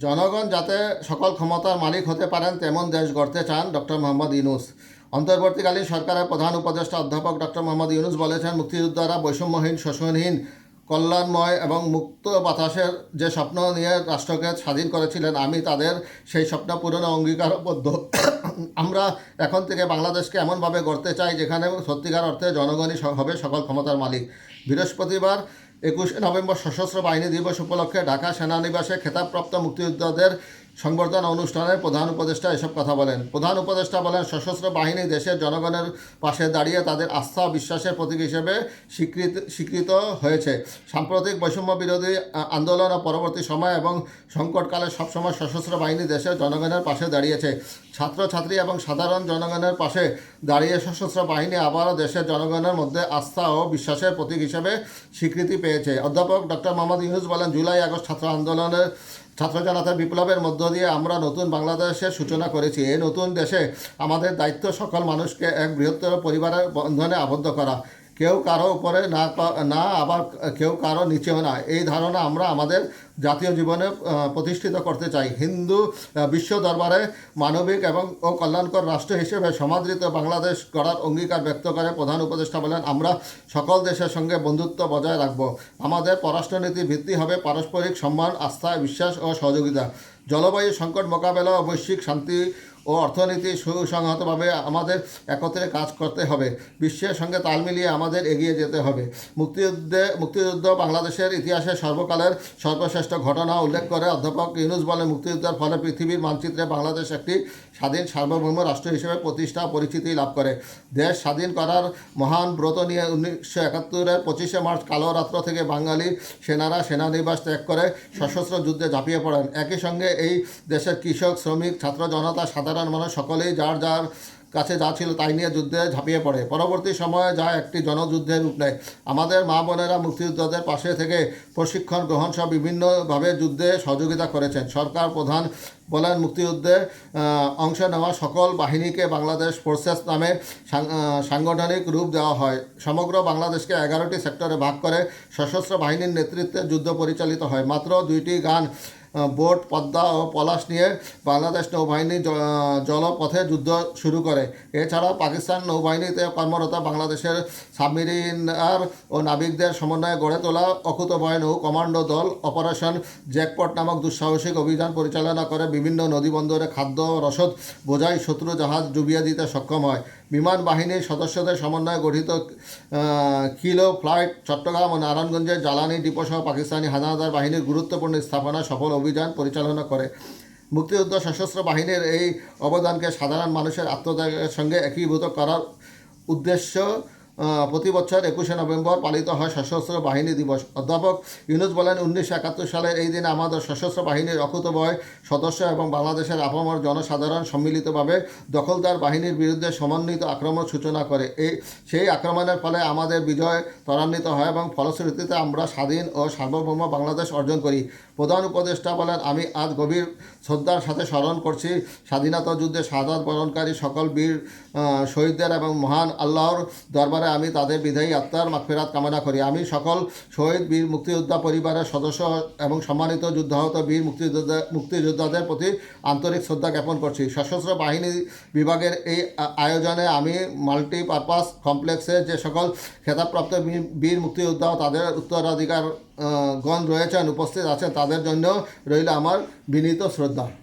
জনগণ যাতে সকল ক্ষমতার মালিক হতে পারেন, তেমন দেশ গড়তে চান ডক্টর মোহাম্মদ ইউনুস। অন্তর্বর্তীকালীন সরকারের প্রধান উপদেষ্টা অধ্যাপক ডক্টর মোহাম্মদ ইউনুস বলেছেন, মুক্তিযোদ্ধারা বৈষম্যহীন, শোষণহীন, কল্যাণময় এবং মুক্ত বাতাসের যে স্বপ্ন নিয়ে রাষ্ট্রকে স্বাধীন করেছিলেন, আমি তাদের সেই স্বপ্ন পূরণে অঙ্গীকারবদ্ধ। আমরা এখন থেকে বাংলাদেশকে এমনভাবে গড়তে চাই যেখানে সত্যিকার অর্থে জনগণই হবে সকল ক্ষমতার মালিক। বৃহস্পতিবার একুশে নভেম্বর সশস্ত্র বাহিনী দিবস উপলক্ষে ঢাকা সেনানিবাসে খেতাবপ্রাপ্ত মুক্তিযোদ্ধাদের সংবর্ধনা অনুষ্ঠানে প্রধান উপদেষ্টা এসব কথা বলেন। প্রধান উপদেষ্টা বলেন, সশস্ত্র বাহিনী দেশের জনগণের পাশে দাঁড়িয়ে তাদের আস্থা, বিশ্বাসের প্রতীক হিসেবে স্বীকৃত স্বীকৃত হয়েছে। সাম্প্রতিক বৈষম্য বিরোধী আন্দোলন ও পরবর্তী সময় এবং সংকটকালে সবসময় সশস্ত্র বাহিনী দেশের জনগণের পাশে দাঁড়িয়েছে। ছাত্রছাত্রী এবং সাধারণ জনগণের পাশে দাঁড়িয়ে সশস্ত্র বাহিনী আবারও দেশের জনগণের মধ্যে আস্থা ও বিশ্বাসের প্রতীক হিসেবে স্বীকৃতি পেয়েছে। অধ্যাপক ডক্টর মোহাম্মদ ইউনুস বলেন, জুলাই আগস্ট ছাত্র আন্দোলনের ছাত্র জনতা বিপ্লবের মধ্য দিয়ে আমরা নতুন বাংলাদেশের সূচনা করেছি। এই নতুন দেশে আমাদের দায়িত্ব সকল মানুষকে এক বৃহত্তর পরিবারের বন্ধনে আবদ্ধ করা। কেউ কারও উপরে না না আবার কেউ কারও নিচেও না। এই ধারণা আমরা আমাদের জাতীয় জীবনে প্রতিষ্ঠিত করতে চাই। হিন্দু বিশ্ব দরবারে মানবিক এবং ও কল্যাণকর রাষ্ট্র হিসেবে সমাদৃত বাংলাদেশ গড়ার অঙ্গীকার ব্যক্ত করে প্রধান উপদেষ্টা বলেন, আমরা সকল দেশের সঙ্গে বন্ধুত্ব বজায় রাখব। আমাদের পররাষ্ট্রনীতির ভিত্তি হবে পারস্পরিক সম্মান, আস্থা, বিশ্বাস ও সহযোগিতা। জলবায়ু সংকট মোকাবেলা ও বৈশ্বিক শান্তি ও অর্থনীতি সুসংহতভাবে আমাদের একত্রে কাজ করতে হবে। বিশ্বের সঙ্গে তাল মিলিয়ে আমাদের এগিয়ে যেতে হবে। মুক্তিযুদ্ধে, মুক্তিযুদ্ধ বাংলাদেশের ইতিহাসে সর্বকালের সর্বশ্রেষ্ঠ ঘটনা উল্লেখ করে অধ্যাপক ইউনুস বলে মুক্তিযুদ্ধের ফলে পৃথিবীর মানচিত্রে বাংলাদেশ একটি স্বাধীন সার্বভৌম রাষ্ট্র হিসেবে প্রতিষ্ঠা পরিচিতি লাভ করে। দেশ স্বাধীন করার মহান ব্রত নিয়ে উনিশশো একাত্তরের পঁচিশে মার্চ কালো রাত্র থেকে বাঙালি সেনারা সেনানিবাস ত্যাগ করে সশস্ত্র যুদ্ধে ঝাঁপিয়ে পড়েন। একই সঙ্গে এই দেশের কৃষক, শ্রমিক, ছাত্র, জনতা সাধারণ মানুষ সকলেই যার যার কাছে যা ছিল তাই নিয়ে যুদ্ধে ঝাঁপিয়ে পড়ে। পরবর্তী সময়ে যা একটি জনযুদ্ধের রূপ নেয়। আমাদের মা বোনেরা মুক্তিযোদ্ধাদের পাশে থেকে প্রশিক্ষণ গ্রহণ সহ বিভিন্নভাবে যুদ্ধে সহযোগিতা করেছেন। সরকার প্রধান বলেন, মুক্তিযুদ্ধে অংশ নেওয়া সকল বাহিনীকে বাংলাদেশ ফোর্সেস নামে সাংগঠনিক রূপ দেওয়া হয়। সমগ্র বাংলাদেশকে এগারোটি সেক্টরে ভাগ করে সশস্ত্র বাহিনীর নেতৃত্বে যুদ্ধ পরিচালিত হয়। মাত্র দুইটি গান বোট, পদ্মা ও পলাশ নিয়ে বাংলাদেশ নৌবাহিনী জলপথে যুদ্ধ শুরু করে। এছাড়াও পাকিস্তান নৌবাহিনীতে কর্মরত বাংলাদেশের সাবমেরিনার ও নাবিকদের সমন্বয়ে গড়ে তোলা অকুতভয় নৌ কমান্ডো দল অপারেশন জ্যাকপট নামক দুঃসাহসিক অভিযান পরিচালনা করে বিভিন্ন নদীবন্দরে খাদ্য রসদ বোঝাই শত্রু জাহাজ ডুবিয়ে দিতে সক্ষম হয়। বিমান বাহিনীর সদস্যদের সমন্বয়ে গঠিত কিলো ফ্লাইট চট্টগ্রাম ও নারায়ণগঞ্জের জ্বালানি ডিপো সহ পাকিস্তানি হানাদার বাহিনীর গুরুত্বপূর্ণ স্থাপনা সফল অভিযান পরিচালনা করে। মুক্তিযুদ্ধ সশস্ত্র বাহিনীর এই অবদানকে সাধারণ মানুষের আত্মত্যাগের সঙ্গে একীভূত করার উদ্দেশ্য প্রতি বছর একুশে নভেম্বর পালিত হয় সশস্ত্র বাহিনী দিবস। অধ্যাপক ইউনুস বলেন, উনিশশো একাত্তর সালের এই দিনে আমাদের সশস্ত্র বাহিনীর অকুতভয় সদস্য এবং বাংলাদেশের আপামর জনসাধারণ সম্মিলিতভাবে দখলদার বাহিনীর বিরুদ্ধে সমন্বিত আক্রমণ সূচনা করে। এই, সেই আক্রমণের ফলে আমাদের বিজয় ত্বরান্বিত হয় এবং ফলশ্রুতিতে আমরা স্বাধীন ও সার্বভৌম বাংলাদেশ অর্জন করি। প্রধান উপদেষ্টা বলেন, আমি আজ গভীর শ্রদ্ধার সাথে স্মরণ করছি স্বাধীনতা যুদ্ধে শাহাদ বরণকারী সকল বীর শহীদদের এবং মহান আল্লাহর দরবারে আমি তাদের বিধায়ী আত্মার মাগফিরাত কামনা করি। আমি সকল শহীদ বীর মুক্তিযোদ্ধা পরিবারের সদস্য এবং সম্মানিত যুদ্ধাহত বীর মুক্তিযোদ্ধা, মুক্তিযোদ্ধাদের প্রতি আন্তরিক শ্রদ্ধা জ্ঞাপন করছি। সশস্ত্র বাহিনী বিভাগের এই আয়োজনে আমি মাল্টিপারপাস কমপ্লেক্সে যে সকল খেতাবপ্রাপ্ত বীর- বীর মুক্তিযোদ্ধা ও তাদের উত্তরাধিকার গণ রয়েছেন, উপস্থিত আছেন, তাদের জন্য রইল আমার বিনীত শ্রদ্ধা।